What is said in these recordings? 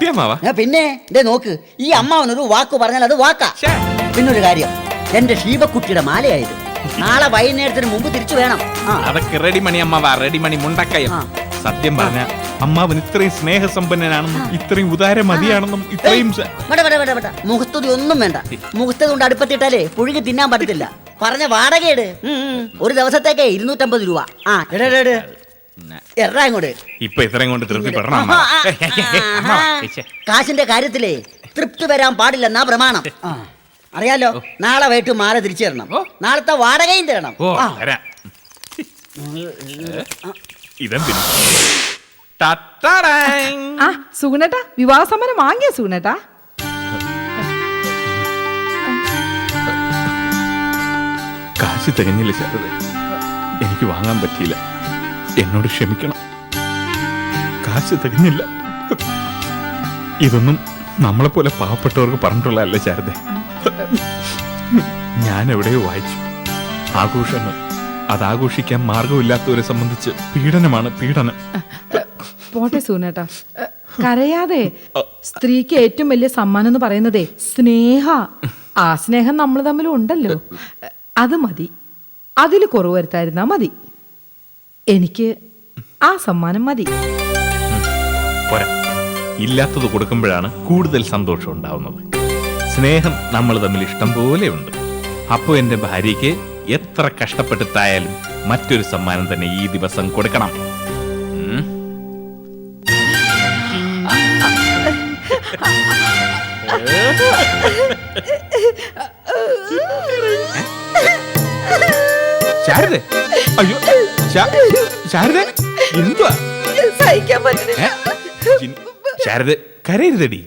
കിട്ടിയ അമ്മാവാ പിന്നെ ഇതേ നോക്ക് ഈ അമ്മാവനൊരു വാക്ക് പറഞ്ഞാൽ അത് വാക്കാ. ശ്ശേ. പിന്നൊരു കാര്യം എന്റെ ഷീബക്കുട്ടിയുടെ മാലയായത്. നാളെ വൈകുന്നേരത്തിന് മുമ്പ് തിരിച്ചു വേണം. ആ. അതൊക്കെ റെഡി മണി അമ്മാവാ റെഡി മണി മുണ്ടക്കയം. ആ. സത്യം പറഞ്ഞ അമ്മാവൻ ഇത്രയും സ്നേഹസമ്പന്നനാണെന്നും ഇത്രയും ഉദാരമതിയാണെന്നും ഇത്രയും സ- വേണ്ട വേണ്ട വേണ്ട വേണ്ട. മുഖസ്തുതി ഒന്നും വേണ്ട. മുഖസ്തുതി കൊണ്ട് അടുപ്പത്തിട്ടാലേ പുഴുകി തിന്നാൻ പറ്റത്തില്ല. പറഞ്ഞ വാടകയിട്. ഉം, ഉം. ഒരു ദിവസത്തേക്ക് ഇരുന്നൂറ്റമ്പത് രൂപ. ആ എടേ എടേ, എടേ. എറാ ഇങ്ങോട്ട് ഇപ്പൊ ഇത്രയും കൊണ്ട് തൃപ്തിപ്പെടണം. കാശിന്റെ കാര്യത്തിലേ തൃപ്തി വരാൻ പാടില്ലെന്നാ പ്രമാണം. ആ. അറിയാലോ നാളെ വൈകിട്ട് മാല തിരിച്ചു തരണം. ഓ. നാളത്തെ വാടകയും തരണം. ഓ. തരാം. ആ. സുഗുണേട്ടാ വിവാഹ സമരം വാങ്ങിയ സുഗുണേട്ടാ? കാശ് തികഞ്ഞില്ല ശാരദ എനിക്ക് വാങ്ങാൻ പറ്റിയില്ല. എന്നോട് ക്ഷമിക്കണം. കാശ് തികഞ്ഞില്ല. ഇതൊന്നും നമ്മളെപ്പോലെ പാവപ്പെട്ടവർക്ക് പറഞ്ഞിട്ടുള്ളതല്ല ശാരദ. ഞാൻ എവിടെയോ വായിച്ചു. ആഘോഷങ്ങൾ. അത് ആഘോഷിക്കാൻ മാർഗമില്ലാത്തവരെ സംബന്ധിച്ച് പീഡനമാണ് പീഡനം. പോട്ടെ സൂനേട്ടാ. കരയാതെ. സ്ത്രീക്ക് ഏറ്റവും വലിയ സമ്മാനം എന്ന് പറയുന്നതേ സ്നേഹ. ആ സ്നേഹം നമ്മൾ തമ്മിലും ഉണ്ടല്ലോ. ഏ, അത് മതി. അതിൽ കുറവ് വരുത്തായിരുന്നാ മതി. എനിക്ക് ആ സമ്മാനം മതി. പോരാ. ഇല്ലാത്തത് കൊടുക്കുമ്പോഴാണ് കൂടുതൽ സന്തോഷം ഉണ്ടാവുന്നത്. സ്നേഹം നമ്മൾ തമ്മിൽ ഇഷ്ടം പോലെ ഉണ്ട്. അപ്പോൾ എന്റെ ഭാര്യയ്ക്ക് എത്ര കഷ്ടപ്പെട്ടിട്ടായാലും മറ്റൊരു സമ്മാനം തന്നെ ഈ ദിവസം കൊടുക്കണം. ഉം. ശാരദ അയ്യോ. ശാരദ എന്തുവാ? സഹിക്കാൻ പറ്റുന്നില്ല. ശാരദ കരയരുതടി.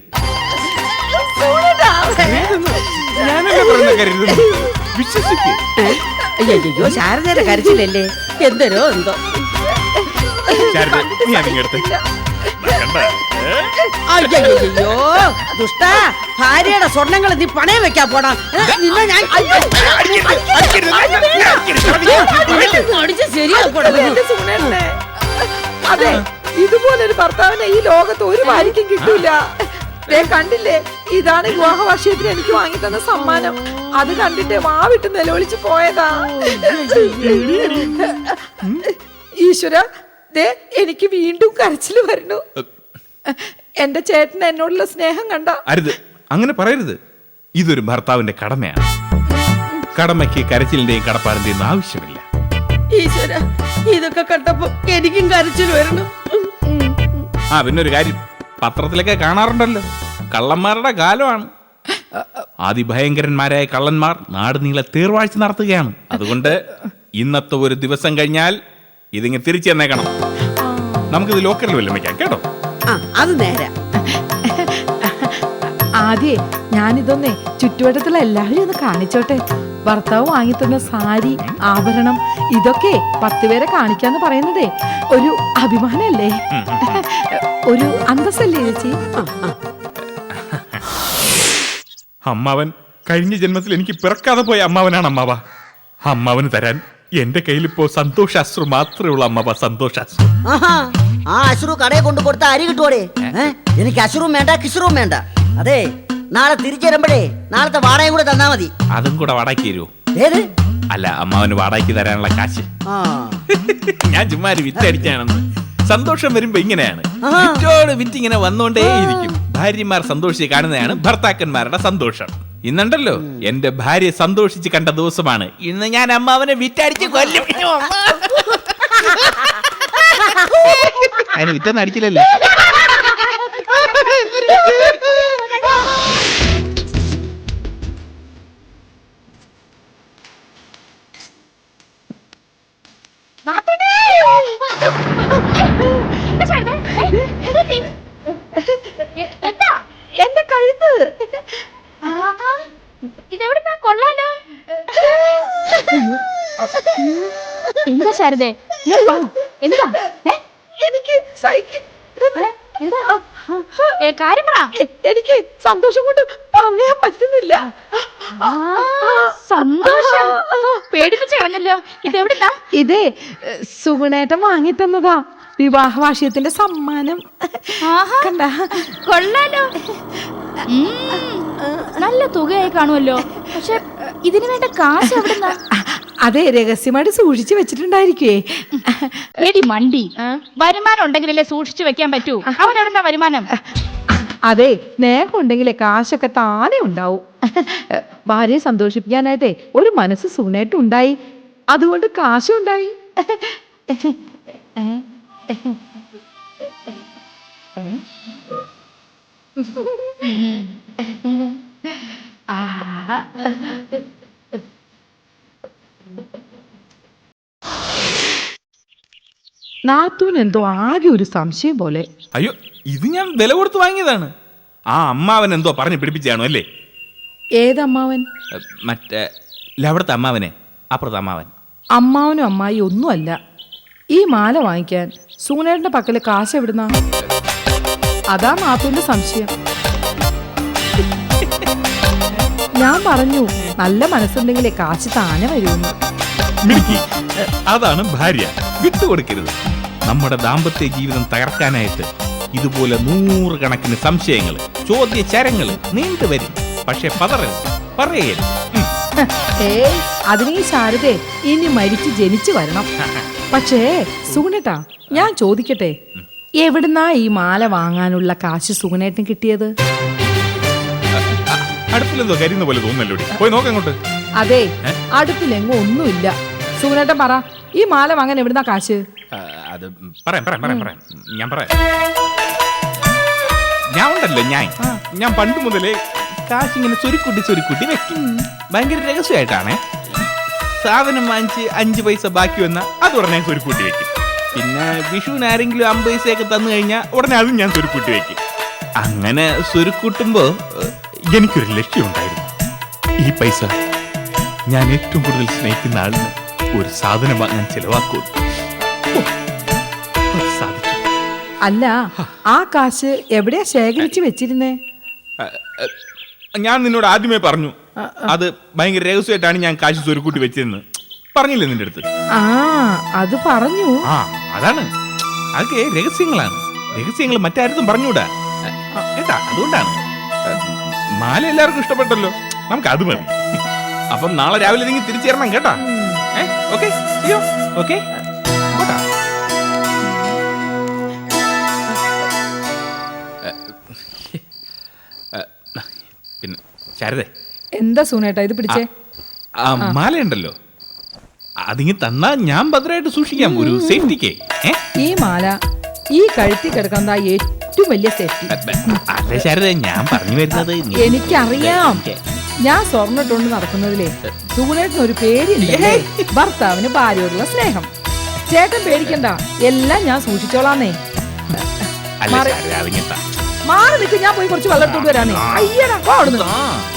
അയ്യോ ശാരദയുടെ കരച്ചിലല്ലേ എന്തരോ എന്തോ. ശാരദ നീ അതിങ്ങടുത്ത് കണ്ട? അയ്യോ ദുഷ്ട ഭാര്യയുടെ സ്വർണങ്ങൾ നീ പണയം വെക്കാൻ പോടാ ഏ, നിന്നെ ഞാൻ അടിച്ച് ശരിയാക്കോടാ. അതെ ഇതുപോലൊരു ഭർത്താവിനെ ഈ ലോകത്ത് ഒരു ഭാര്യയ്ക്കും കിട്ടൂല. കണ്ടില്ലേ? ഇതാണ് വിവാഹ വാർഷികത്തിന് എനിക്ക് വാങ്ങി തന്ന സമ്മാനം. അത് കണ്ടിട്ട് വാവിട്ട് നിലവിളിച്ച് പോയതാ. ഈശ്വര ദേ എനിക്ക് വീണ്ടും കരച്ചിൽ വരുന്നു. എന്റെ ചേട്ടൻ എന്നോടുള്ള സ്നേഹം കണ്ട അരുത്. അങ്ങനെ പറയരുത്. ഇതൊരു ഭർത്താവിന്റെ കടമയാണ്. കടമയ്ക്ക് കരച്ചിലിന്റെയും കടപ്പാടിന്റെയും ആവശ്യമില്ല. ഈശ്വര ഇതൊക്കെ കണ്ടപ്പോ എനിക്കും കരച്ചിൽ വരണം. ആ പിന്നെ ഒരു കാര്യം. പത്രത്തിലൊക്കെ കാണാറുണ്ടല്ലോ. കള്ളന്മാരുടെ കാലമാണ്. അതിഭയങ്കരന്മാരായ കള്ളന്മാർ നാട് നീളെ തീർവാഴ്ച നടത്തുകയാണ്. അതുകൊണ്ട് ഇന്നത്തെ ഒരു ദിവസം കഴിഞ്ഞാൽ ഇതിങ്ങ് തിരിച്ചു തന്നേക്കണം നമുക്കിത് ലോക്കറിൽ വല്ലതും വെക്കാം കേട്ടോ? ആ അത് നേരെ. ആദ്യേ ഞാനിതൊന്നേ ചുറ്റുവട്ടത്തുള്ള എല്ലാവരും ഒന്ന് കാണിച്ചോട്ടെ. ഭർത്താവ് വാങ്ങിത്തന്ന സാരി ആഭരണം ഇതൊക്കെ പത്ത് പേരെ കാണിക്കാന്ന് പറയുന്നതേ ഒരു അഭിമാനല്ലേ? ഒരു അന്തസ്സല്ലേ ചേച്ചി? അമ്മാവൻ കഴിഞ്ഞ ജന്മത്തിൽ എനിക്ക് പിറക്കാതെ പോയ അമ്മാവനാണ് അമ്മാവ. അമ്മാവന് തരാൻ എന്റെ കയ്യിൽ ഇപ്പോ സന്തോഷാശ്രു മാത്രമേ ഉള്ളൂ അമ്മാവ സന്തോഷാശ്രു. ആഹാ. ആ അശ്രു കടയിൽ കൊണ്ടു കൊടുത്ത അരി കിട്ടുവോടെ? എനിക്ക് അശ്രുവും വേണ്ട കിശ്രുവും വേണ്ട. അതെ നാളെ തിരിച്ചു വരുമ്പോഴേ നാളത്തെ വാടകയും കൂടെ തന്നാ മതി. അതും കൂടെ വാടകയ്ക്ക് തരുമോ ഏത്? അല്ല അമ്മാവന് വാടകയ്ക്ക് തരാനുള്ള കാശ്. ഞാൻ ചുമ്മാ ഒരു വിറ്റടിച്ചാണെന്ന് സന്തോഷം വരുമ്പോ ഇങ്ങനെയാണ്. വിറ്റോട് വിറ്റ് ഇങ്ങനെ വന്നുകൊണ്ടേയിരിക്കും ഭാര്യമാർ സന്തോഷിച്ച് കാണുന്നതാണ് ഭർത്താക്കന്മാരുടെ സന്തോഷം. ഇന്നുണ്ടല്ലോ എന്റെ ഭാര്യ സന്തോഷിച്ച് കണ്ട ദിവസമാണ്. ഇന്ന് ഞാൻ അമ്മാവനെ വിറ്റടിച്ച് കൊല്ലും. അതിന് വിറ്റൊന്നും അടിച്ചില്ലല്ലേ എന്റെ കഴുത്ത്. ഇതെവിടുന്നാ കൊള്ളാലോ? എന്താ ശാരദേ? എന്താ? സഹിക്ക. കാര്യം പറ. എനിക്ക് സന്തോഷം കൊണ്ട് പറയാൻ പറ്റുന്നില്ല. സന്തോഷം. പേടിപ്പിച്ച് കളഞ്ഞല്ലോ. ഇതെവിടുന്നാ? ഇതേ സുഗുണേട്ടൻ വാങ്ങി തന്നതാ വിവാഹ വാർഷികത്തിന്റെ സമ്മാനം. കണ്ട? കൊള്ളാലോ. നല്ല തുകയായി കാണുമല്ലോ. പക്ഷെ ഇതിനു വേണ്ട കാശ് എവിടുന്നാ? അതെ രഹസ്യമായിട്ട് സൂക്ഷിച്ചു വെച്ചിട്ടുണ്ടായിരിക്കേ എടി മണ്ടി വരുമാനം ഉണ്ടെങ്കിലല്ലേ സൂക്ഷിച്ചു വെക്കാൻ പറ്റൂ. അവൻ എവിടുന്ന വരുമാനം? അതെ നേഹം ഉണ്ടെങ്കിലേ കാശൊക്കെ താനെ ഉണ്ടാവും. ഭാര്യയെ സന്തോഷിപ്പിക്കാനായിട്ടേ ഒരു മനസ്സ് സുഖനായിട്ട് ഉണ്ടായി. അതുകൊണ്ട് കാശും ഉണ്ടായി. നാത്തൂന് എന്തോ ആകെ ഒരു സംശയം പോലെ. അയ്യോ ഇത് ഞാൻ വില കൊടുത്ത് വാങ്ങിയതാണ്. ആ അമ്മാവൻ എന്തോ പറഞ്ഞു പിടിപ്പിച്ചാണോ അല്ലേ? ഏതമ്മാവൻ? മറ്റേ അവിടുത്തെ അമ്മാവനെ അപ്പുറത്തെ അമ്മാവൻ. അമ്മാവനും അമ്മായി ഒന്നുമല്ല. ഈ മാല വാങ്ങിക്കാൻ സൂനേട്ടന്റെ പക്കൽ കാശ് എവിടുന്നാ? അതാ നാത്തൂന്റെ സംശയം. ഞാൻ പറഞ്ഞു നല്ല മനസ്സുണ്ടെങ്കിലേ കാശ് താനെ വരുമെന്ന് അതാണ് ഭാര്യ. വിട്ടുകൊടുക്കരുത്. നമ്മുടെ ദാമ്പത്യ ജീവിതം തകർക്കാനായിട്ട് ഇതുപോലെ നൂറുകണക്കിന് സംശയങ്ങൾ ചോദ്യചരങ്ങൾ നീണ്ടുവരും പക്ഷെ പതറരുത്. പറയരുത്. ഏയ് അതിനീ ശാരദേ ഇനി മരിച്ചു ജനിച്ചു വരണം. പക്ഷേ സുഗുണേട്ടാ ഞാൻ ചോദിക്കട്ടെ എവിടുന്നാ ഈ മാല വാങ്ങാനുള്ള കാശ് സുഗുനേട്ടൻ കിട്ടിയത്? അടുപ്പിലെന്തോ കരിയുന്ന പോലെ തോന്നല്ലോ പോയി നോക്കങ്ങോട്ട് അതെ അടുത്തിലെങ്ങോ ഒന്നുമില്ല. സുഗുണേട്ടൻ പറ. ഈ മാല വാങ്ങാൻ എവിടുന്നാ കാശ്? അത് പറയാം പറയാം പറയാം പറയാം. ഞാൻ പറയാം. ഞാൻ ഉണ്ടല്ലോ ഞാൻ. ഞാൻ പണ്ട് മുതലേ കാശ് ഇങ്ങനെ ചൊരുക്കൂട്ടി ചൊരുക്കൂട്ടി വെക്കും. ഭയങ്കര രഹസ്യമായിട്ടാണേ. സാധനം വാങ്ങിച്ച് അഞ്ച് പൈസ ബാക്കി വന്ന അത് ഉടനെ ചൊരുക്കൂട്ടി വെക്കും. പിന്നെ വിഷുവിന് ആരെങ്കിലും അമ്പത് പൈസയൊക്കെ തന്നു കഴിഞ്ഞാൽ ഉടനെ അതും ഞാൻ ചൊരുക്കൂട്ടി വെക്കും. അങ്ങനെ സ്വരുക്കൂട്ടുമ്പോ എനിക്കൊരു എനിക്കൊരു ലക്ഷ്യമുണ്ടായിരുന്നു ഈ പൈസ ഞാൻ ഏറ്റവും കൂടുതൽ സ്നേഹിക്കുന്ന ആളിന് ഒരു സാധനം വാങ്ങാൻ ചിലവാക്കൂ. സാധിച്ചു. അല്ല ആ കാശ് എവിടെയാ ശേഖരിച്ചു വെച്ചിരുന്നേ? ഞാൻ നിന്നോട് ആദ്യമേ പറഞ്ഞു അത് ഭയങ്കര രഹസ്യമായിട്ടാണ് ഞാൻ കാശ് സ്വരുക്കൂട്ടി വെച്ചിരുന്നത്. പറഞ്ഞില്ലേ നിന്റെ അടുത്ത്? ആ അത് പറഞ്ഞു. ആ അതാണ്. അതൊക്കെ രഹസ്യങ്ങളാണ്. രഹസ്യങ്ങൾ മറ്റാരും പറഞ്ഞൂടാ അ, കേട്ടാ അതുകൊണ്ടാണ്. മാല എല്ലാവർക്കും ഇഷ്ടപ്പെട്ടല്ലോ. നമുക്ക് അത് മതി. അപ്പം നാളെ രാവിലെ നിങ്ങൾ തിരിച്ചു തരണം കേട്ടാ ഓക്കെ ചെയ്യോ ഓക്കെ. പിന്നെ ശാരദേ. എന്താ സൂനേട്ടാ ഇത് പിടിച്ചേ? ആ മാലയുണ്ടല്ലോ. അതിങ്ങി തന്നാ ഞാൻ ഭദ്രമായിട്ട് സൂക്ഷിക്കാം ഒരു സേഫ്റ്റിക്ക് ഈ മാല ഈ കഴുത്തി കിടക്കുന്ന ഏറ്റവും വലിയ സേഫ്റ്റി അല്ല ശാരദ ഞാൻ പറഞ്ഞു വരുന്നത് എനിക്കറിയാം. ഞാൻ സ്വർണിട്ടുകൊണ്ട് നടക്കുന്നതിലേ സുഗുണേട്ടന് ഒരു പേരുണ്ടല്ലേ ഭർത്താവിന് ഭാര്യയോടുള്ള സ്നേഹം. ചേട്ടൻ പേടിക്കണ്ട എല്ലാം ഞാൻ സൂക്ഷിച്ചോളാന്നേ. അല്ല മാറി- നിൽക്കും ഞാൻ പോയി കുറച്ച് വെള്ളം എടുത്തോണ്ട് വരാനേ. അയ്യടാ.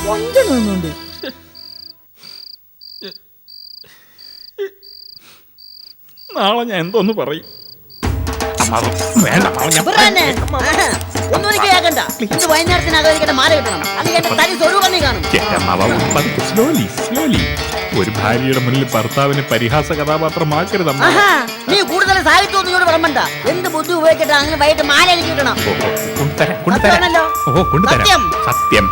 കൊഞ്ചം നിന്നുണ്ട്. നാളെ ഞാൻ എന്തോന്ന് പറയും? വേണ്ട. ഒന്നും എനിക്ക് കേൾക്കണ്ട ഇന്ന് വൈകുന്നേരത്തിനകം എനിക്കെന്റെ മാല കിട്ടണം അല്ലെങ്കിൽ തനി സ്വരൂപം നീ കാണും. slowly, slowly. ഒരു ഭാര്യയുടെ മുന്നിൽ ഭർത്താവിനെ പരിഹാസ കഥാപാത്രമാക്കരുത് നീ കൂടുതൽ സാഹിത്യം ഒന്നും ഇങ്ങോട്ട് എന്ത് ബുദ്ധി ഉപയോഗിച്ചിട്ട് അങ്ങനെ വൈകിട്ട് മാല എനിക്ക് കിട്ടണം സത്യം? സത്യം.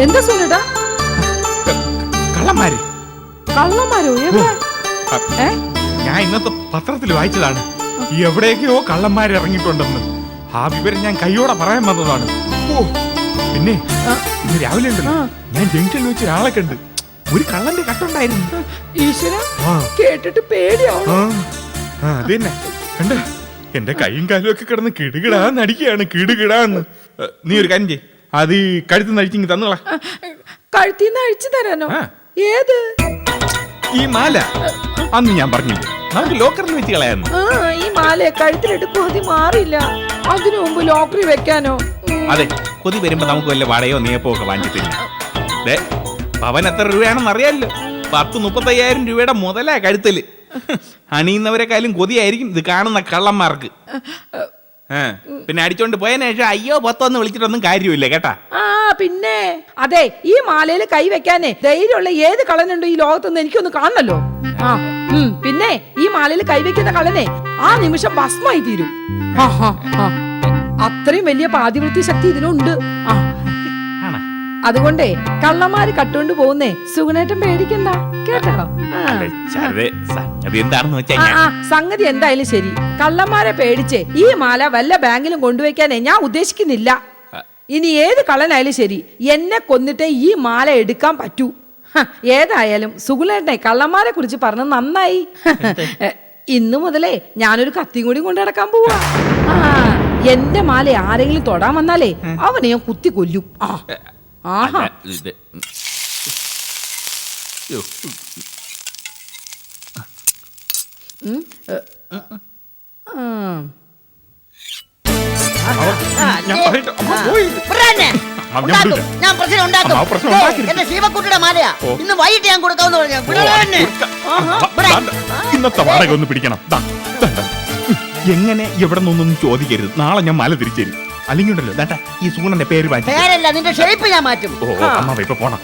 എന്താ സുനിടാ കള്ളന്മാര്. കള്ളന്മാരോ? എവിടെ? ഏ? ഞാൻ ഇന്നത്തെ പത്രത്തിൽ വായിച്ചതാണ്. എവിടെയൊക്കെയോ കള്ളന്മാർ ഇറങ്ങിയിട്ടുണ്ടെന്ന്. ആ വിവരം ഞാൻ കൈയോടെ പറയാൻ വന്നതാണ്. ഓ പിന്നെ. ഇന്ന് രാവിലെ ഉണ്ടല്ലോ. ആ. ഞാൻ ജംഗ്ഷനിൽ വെച്ച് ഒരാളെ കണ്ട്. ഒരു കള്ളന്റെ കട്ടുണ്ടായിരുന്നു. ഈശ്വര ആ. കേട്ടിട്ട് പേടിയാവും ആ ആ, അത് തന്നെ. കണ്ട? എന്റെ കൈയും കാലും ഒക്കെ കിടന്ന് കിടുകിടാന്ന് അടിക്കുകയാണ് കിടുകിടാന്ന്. ഏ, നീ ഒരു കാര്യം ചെയ് അത് ഈ കഴുത്ത് നഴിച്ചിങ്ങി തന്നോളാ. കഴുത്തിന്ന് അഴിച്ചു തരാനോ? ആ. ഏത്? ഈ മാല. അന്ന് ഞാൻ പറഞ്ഞില്ലേ നമുക്ക് ലോക്കറിൽ വെച്ച് കളയാന്ന്. ആ ഈ മാല കഴുത്തിലിട്ട് കൊതി മാറില്ല അതിനു മുമ്പ് ലോക്കറി വെക്കാനോ? ഉം. അതെ കൊതി വരുമ്പോ നമുക്ക് വല്ല വടയോ നീയപ്പോ ഒക്കെ വാങ്ങിച്ചിട്ടില്ല ദേ, പവൻ എത്ര രൂപയാണെന്ന് അറിയാലോ പത്ത് മുപ്പത്തയ്യായിരം രൂപയുടെ മുതലാ കഴുത്തൽ. അണിയുന്നവരെക്കാളും കൊതിയായിരിക്കും ഇത് കാണുന്ന കള്ളന്മാർക്ക്. പിന്നെ അടിച്ചോണ്ട് പോയതിനു ശേഷം അയ്യോ പത്തൊന്ന് വിളിച്ചിട്ടൊന്നും കാര്യമില്ല കേട്ടാ. ആ പിന്നെ. അതെ ഈ മാലയിൽ കൈ വെക്കാനേ ധൈര്യമുള്ള ഏത് കളനുണ്ടോ ഈ ലോകത്തൊന്നും എനിക്കൊന്ന് കാണണല്ലോ? ആ ഉം, പിന്നെ ഈ മാലയിൽ കൈവയ്ക്കുന്ന കളനെ ആ നിമിഷം ഭസ്മായി തീരും. അത്രയും വലിയ പാതിവൃത്തി ശക്തി ഇതിനുണ്ട് ആ അതുകൊണ്ടേ കള്ളന്മാര് കട്ടുകൊണ്ട് പോകുന്നേ സുഗുണേട്ടൻ പേടിക്കണ്ട കേട്ടോ? സംഗതി എന്താണെന്ന് വെച്ചാ ആ, ആ, സംഗതി എന്തായാലും ശരി. കള്ളന്മാരെ പേടിച്ച് ഈ മാല വല്ല ബാങ്കിലും കൊണ്ടുവയ്ക്കാനേ ഞാൻ ഉദ്ദേശിക്കുന്നില്ല. ഇനി ഏത് കള്ളനായാലും ശരി എന്നെ കൊന്നിട്ടേ ഈ മാല എടുക്കാൻ പറ്റൂ. ഹ, ഏതായാലും സുഗുലേട്ടനെ കള്ളന്മാരെ കുറിച്ച് പറഞ്ഞ നന്നായി. ഇന്നു മുതലേ ഞാനൊരു കത്തിയും കൂടി കൊണ്ടു നടക്കാൻ പോവാ. ആ, എന്റെ മാല ആരെങ്കിലും തൊടാൻ വന്നാലേ അവനെ ഞാൻ കുത്തി കൊല്ലും. ആ. ആഹാ അല്ല, ഇത് യ്യോ, ഉം, എ, ആ. ഞാൻ പറയട്ടെ, അമ്മ പോയി. വിടാനെ. അമ്മ ഞാൻ ഉണ്ടാക്കും. വിടില്ല. ഞാൻ പ്രശ്നം ഉണ്ടാക്കും അമ്മ പ്രശ്നം ദേ, ഉണ്ടാക്കരുത്. എന്റെ മാലയാ ഓ. ഇന്ന് വൈകിട്ട് ഞാൻ കൊടുക്കാന്ന് പറഞ്ഞു ഓ, കൊടുക്ക. ദാ, ദാ, ഇന്നത്തെ വാടക ഒന്ന് പിടിക്കണം ദാ, ദാ, ദാ. എങ്ങനെ എവിടെ നിന്നൊന്നും ചോദിക്കരുത് നാളെ ഞാൻ മല തിരിച്ചു തരും അല്ലെങ്കിൽ ഉണ്ടല്ലോ ദാ, ഈ സൂണന്റെ പേര് മാറ്റി. പേരല്ല നിന്റെ ഷേപ്പ് ഞാൻ മാറ്റും. ഓ ഓ, അമ്മ ഇപ്പൊ പോണം.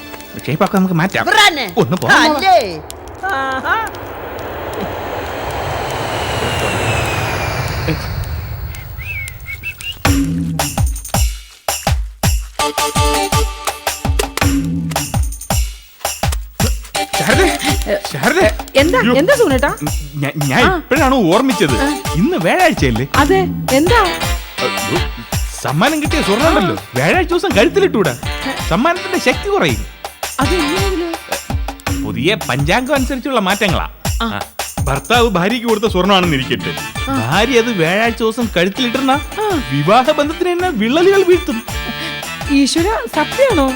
ഷേപ്പ് ഒക്കെ നമുക്ക് മാറ്റാം. വിടാനെ. ഒന്ന് പോണം. അല്ലേ? ആഹാ. ശാരദേ, ശാരദേ. എന്താ അയ്യോ. എന്താ സുഗുണേട്ടാ ഞാൻ- ഞാൻ ഇപ്പോഴാണ് ഓർമ്മിച്ചത്? ഇന്ന് വേഴാഴ്ചയല്ലേ അതെ എന്താ? അയ്യോ, സമ്മാനം കിട്ടിയ സ്വർണമല്ലോ വ്യാഴാഴ്ച ദിവസം കഴുത്തിലിട്ടൂടാ. സമ്മാനത്തിന്റെ ശക്തി കുറയും. പുതിയ പഞ്ചാംഗം അനുസരിച്ചുള്ള മാറ്റങ്ങളാ. ഭർത്താവ് ഭാര്യയ്ക്ക് കൊടുത്ത സ്വർണമാണെന്ന് ഇരിക്കട്ടെ. ഭാര്യ അത് വ്യാഴാഴ്ച ദിവസം കഴുത്തിലിട്ടുന്ന വിവാഹ ബന്ധത്തിന് തന്നെ വിള്ളലുകൾ വീഴ്ത്തും. ഈശ്വര സത്യാണോ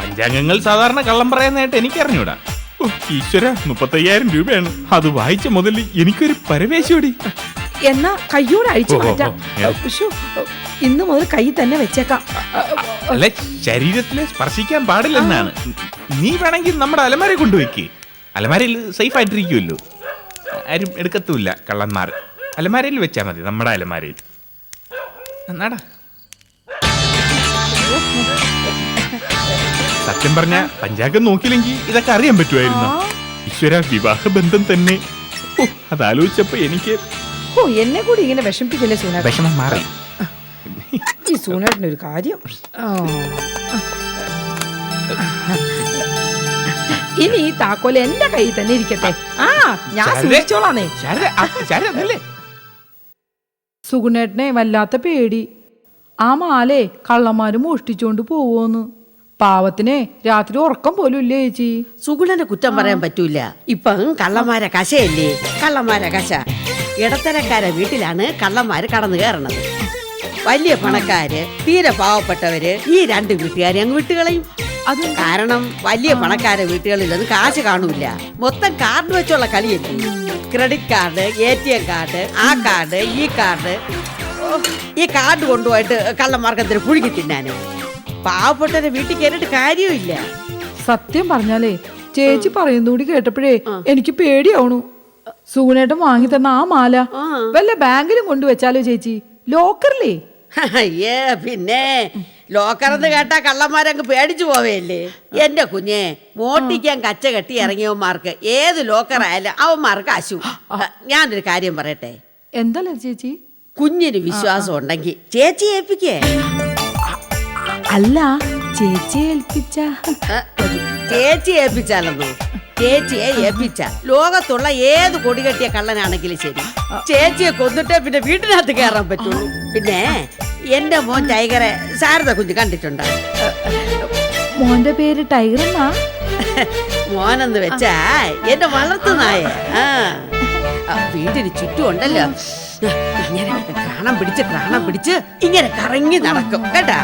പഞ്ചാംഗങ്ങൾ സാധാരണ കള്ളം പറയുന്നതായിട്ട് എനിക്ക് അറിഞ്ഞൂടാ ഓ, ഈശ്വര മുപ്പത്തയ്യായിരം രൂപയാണ്. അത് വായിച്ച മുതൽ എനിക്കൊരു പരവേശോടി എന്നാ കയ്യോടെ അയച്ചു മാറ്റാം. ഇന്ന് മുതൽ കൈ തന്നെ വെച്ചേക്കാം. അല്ല ശരീരത്തിലെ സ്പർശിക്കാൻ പാടില്ലെന്നാണ്. നീ വേണമെങ്കിൽ നമ്മുടെ അലമാര കൊണ്ടുവയ്ക്ക്. അലമാരയിൽ സേഫ് ആയിട്ടിരിക്കുമല്ലോ ആരും എടുക്കത്തുമില്ല കള്ളന്മാർ. അലമാരയിൽ വെച്ചാൽ മതി നമ്മുടെ അലമാരയിൽ. എന്നാടാ? സത്യം പറഞ്ഞ പഞ്ചാംഗം നോക്കിയില്ലെങ്കിൽ ഇതൊക്കെ അറിയാൻ പറ്റുമായിരുന്നു. ഈശ്വര വിവാഹ ബന്ധം തന്നെ. അതാലോചിച്ചപ്പോ എനിക്ക് ഓ എന്നെ കൂടി ഇങ്ങനെ വിഷമിപ്പിക്കല്ലേ സൂനേട്ട വിഷമം മാറി. ഈ ഒരു കാര്യം. ആ. ഇനി ഈ താക്കോൽ എന്റെ കയ്യിൽ തന്നെ ഇരിക്കട്ടെ. ആ ഞാൻ ശാരദേ. സൂക്ഷിച്ചോളാന്നേ. ശാരദ ആ, ശാരദ അതല്ലേ സുഗുണേട്ടനെ വല്ലാത്ത പേടി. ആ മാലേ കള്ളന്മാര് മോഷ്ടിച്ചോണ്ട് പോവോന്ന്. പാവത്തിനെ രാത്രി ഉറക്കം പോലും ഇല്ലേ ചേച്ചി? സുഗുണന്റെ കുറ്റം പറയാൻ പറ്റൂല. ഇപ്പം കള്ളന്മാരെ കശയല്ലേ? കള്ളന്മാരെ കശ. ഇടത്തരക്കാരെ വീട്ടിലാണ് കള്ളന്മാര് കടന്നു കയറണത്. വലിയ പണക്കാര് തീരെ പാവപ്പെട്ടവര് ഈ രണ്ട് വീട്ടുകാരെ അങ്ങ് വിട്ടുകളയും. അത് കാരണം വലിയ പണക്കാരെ വീട്ടുകളിലൊന്നും കാശ് കാണൂല മൊത്തം കാർഡ് വെച്ചുള്ള കളിയല്ലേ? Credit card A T M card ആ കാർഡ് ഈ കാർഡ്. ഈ കാർഡ് കൊണ്ടുപോയിട്ട് കള്ളമാർഗത്തിന് പുഴുകി തിന്നാന്? പാവപ്പെട്ടവരെ വീട്ടിൽ കയറിയിട്ട് കാര്യമില്ല സത്യം പറഞ്ഞാലേ ചേച്ചി പറയുന്നൂടി കേട്ടപ്പോഴേ എനിക്ക് പേടിയാവണു. സുഗുണേട്ടൻ വാങ്ങി തന്ന ആ മാല. വല്ല ബാങ്കിലും കൊണ്ടുവച്ചാലോ ചേച്ചി? ലോക്കറിലേ? അയ്യേ പിന്നെ ലോക്കറെന്ന് കേട്ടാ കള്ളന്മാരങ്ങ് പേടിച്ചു പോവേല്ലേ? എന്റെ കുഞ്ഞെ മോട്ടിക്കാൻ കച്ച കെട്ടി ഇറങ്ങിയവന്മാർക്ക് ഏത് ലോക്കറായാലും അവന്മാർക്ക് അശു. ഞാനൊരു കാര്യം പറയട്ടെ? എന്തല്ല ചേച്ചി? കുഞ്ഞിന് വിശ്വാസം ഉണ്ടെങ്കിൽ ചേച്ചി ഏൽപ്പിക്കേ? അല്ല ചേച്ചി ഏൽപ്പിച്ച. ചേച്ചി ഏൽപ്പിച്ചാലെന്നോ. ചേച്ചിയെ ഏൽപ്പിച്ച ലോകത്തുള്ള ഏത് കൊടികെട്ടിയ കള്ളനാണെങ്കിലും ശരി. ചേച്ചിയെ കൊന്നിട്ടേ പിന്നെ വീട്ടിനകത്ത് കയറാൻ പറ്റുള്ളൂ. പിന്നെ എന്റെ മോൻ ടൈഗറെ ശാരദ കുഞ്ഞ് കണ്ടിട്ടുണ്ട്? മോന്റെ പേര് ടൈഗർ എന്നാ? മോനെന്ന് വെച്ചാ എന്റെ വളർത്തു നായ. ആ. ആ, വീടിന് ചുറ്റും ഉണ്ടല്ലോ ഇങ്ങനെ പ്രാണം പിടിച്ച് പ്രാണം പിടിച്ച് ഇങ്ങനെ കറങ്ങി നടക്കും. കേട്ടാ?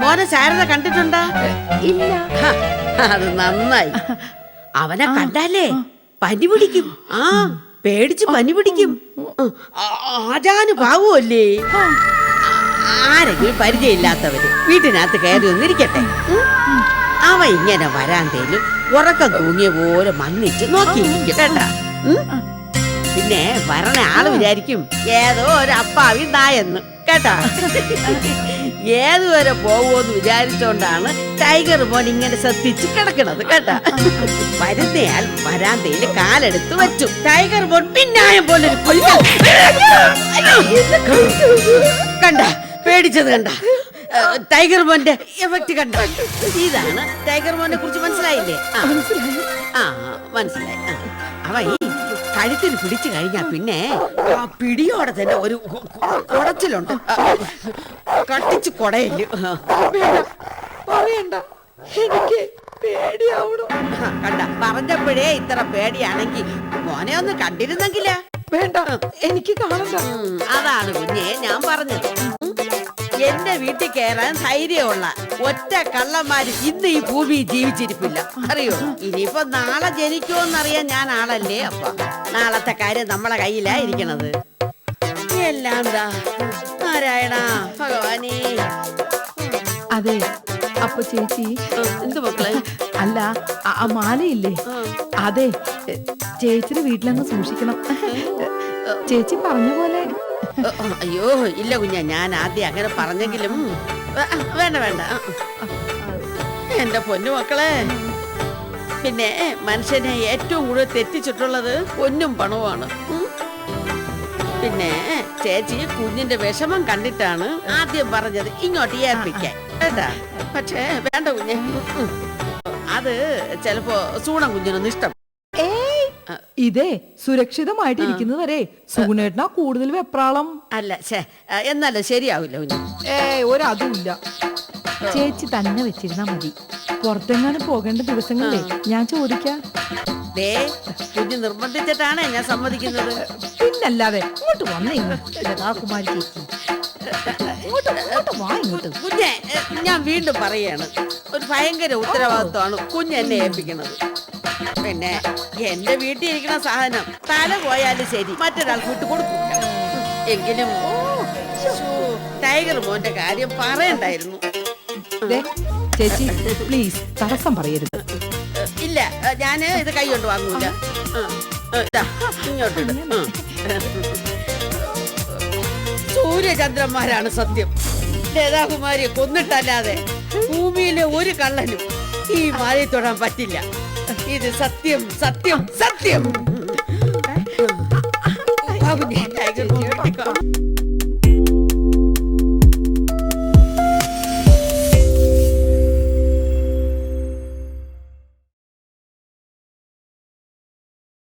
മോനെ ശാരദ കണ്ടിട്ടുണ്ടോ? ഇല്ല. അത് നന്നായി. അവനെ കണ്ടാലേ പനി പിടിക്കും ആ പേടിച്ച് പനി പിടിക്കും ആചാന് പാവുമല്ലേ ആരെങ്കിലും പരിചയമില്ലാത്തവര് വീട്ടിനകത്ത് കയറി ഒന്നിരിക്കട്ടെ. അവ ഇങ്ങനെ വരാന്തേലും ഉറക്കം തൂങ്ങിയ പോലെ മന്നിച്ച് നോക്കിയിരിക്കും കേട്ടാ. പിന്നെ വരണ ആൾ വിചാരിക്കും ഏതോ ഒരു അപ്പാവി നായെന്ന്. കേട്ടാ? ഏതുവരെ പോകുമെന്ന് വിചാരിച്ചോണ്ടാണ് ടൈഗർ മോൻ ഇങ്ങനെ ശ്രദ്ധിച്ച് കിടക്കണത് കേട്ടാ. വരുന്നയാൽ വരാന്തയിൽ കാലെടുത്ത് വെച്ചു. ടൈഗർ മോൻ പിന്നായം പോലെ കണ്ട പേടിച്ചത് കണ്ട. ടൈഗർ മോന്റെ എഫക്റ്റ് കണ്ട. ഇതാണ് ടൈഗർ മോനെ കുറിച്ച് മനസ്സിലായില്ലേ? ആ. മനസ്സിലായി. കഴുത്തിൽ പിടിച്ചു കഴിഞ്ഞാ പിന്നെ ആ പിടിയോടെ തന്നെ ഒരു കുടച്ചിലുണ്ട്. കട്ടിച്ച് കൊടയില്ല. പറയണ്ട. എനിക്ക് പേടിയാവണു. കണ്ട പറഞ്ഞപ്പോഴേ ഇത്ര പേടിയാണെങ്കിൽ മോനെ ഒന്ന് കണ്ടിരുന്നെങ്കില. വേണ്ട. എനിക്ക് കാണണ്ട. അതാണ് കുഞ്ഞേ ഞാൻ പറഞ്ഞത്. എന്റെ വീട്ടിൽ കയറാൻ ധൈര്യമുള്ള ഒറ്റ കള്ളന്മാര് ഇന്ന് ഈ ഭൂമി ജീവിച്ചിരിപ്പില്ല. അറിയോ? ഇനിയിപ്പോ നാളെ ജനിക്കുമെന്നറിയാൻ ഞാൻ ആളല്ലേ അപ്പ? നാളത്തെ കാര്യം നമ്മളെ കയ്യിലാ ഇരിക്കണത്. എല്ലാം ദാ. നാരായണ ഭഗവാനേ. അതെ അപ്പൊ ചേച്ചി എന്ത് മക്കളെ? അല്ല ആ- മാലയില്ലേ? അതെ ചേച്ചിയുടെ വീട്ടിലങ്ങ് സൂക്ഷിക്കണം. ചേച്ചി പറഞ്ഞ പോലെ അയ്യോ ഇല്ല കുഞ്ഞ ഞാൻ ആദ്യം അങ്ങനെ പറഞ്ഞെങ്കിലും വേണ്ട വേണ്ട എന്റെ പൊന്നു മക്കളെ. പിന്നെ മനുഷ്യനെ ഏറ്റവും കൂടുതൽ തെറ്റിച്ചിട്ടുള്ളത് പൊന്നും പണവുമാണ്. പിന്നെ ചേച്ചി കുഞ്ഞിന്റെ വിഷമം കണ്ടിട്ടാണ് ആദ്യം പറഞ്ഞത് ഇങ്ങോട്ട് ഏൽപ്പിക്കാൻ. കേട്ടാ? പക്ഷേ വേണ്ട കുഞ്ഞെ. അത് ചിലപ്പോ സൂണം കുഞ്ഞിനൊന്നും ഇഷ്ടം. ഇതേ സുരക്ഷിതമായിട്ട് ഇരിക്കുന്നത് വരെ സുഗുണേട്ടനാ കൂടുതൽ വെപ്രാളം. അല്ല ഛേ എന്നല്ല ശരിയാവില്ല കുഞ്ഞ്. ഏ ഒരതുമില്ല. ചേച്ചി തന്നെ വെച്ചിരുന്നാ മതി. പുറത്തെങ്ങാനും പോകേണ്ട ദിവസങ്ങളിലേ ഞാൻ ചോദിക്കാം? ദേ കുഞ്ഞ് നിർബന്ധിച്ചിട്ടാണ് ഞാൻ സമ്മതിക്കുന്നത്. പിന്നല്ലാതെ ഇങ്ങോട്ട് വന്നേ ചേച്ചി. ഇങ്ങോട്ട് ഇങ്ങോട്ട് വാ ഇങ്ങോട്ട്. കുഞ്ഞെ ഞാൻ വീണ്ടും പറയാണ്. ഒരു ഭയങ്കര ഉത്തരവാദിത്വമാണ് കുഞ്ഞെന്നെ ഏൽപ്പിക്കുന്നത് പിന്നെ എന്റെ വീട്ടിൽ ഇരിക്കുന്ന സാധനം തല പോയാലും ശരി മറ്റൊരാൾ വിട്ടു കൊടുക്കില്ല എങ്കിലും ടൈഗർ മോന്റെ കാര്യം പറയണ്ടായിരുന്നു. ചേച്ചി പ്ലീസ് തടസ്സം പറയരുത്. ഇല്ല ഞാൻ ഇത് കൈ കൊണ്ട് വാങ്ങൂല. ആ. സൂര്യചന്ദ്രന്മാരാണ് സത്യം. ലതാകുമാരിയെ കൊന്നിട്ടല്ലാതെ ഭൂമിയിലെ ഒരു കള്ളനും ഈ മാലയിൽ തൊടാൻ പറ്റില്ല. ഇത് സത്യം സത്യം സത്യം ബാബു,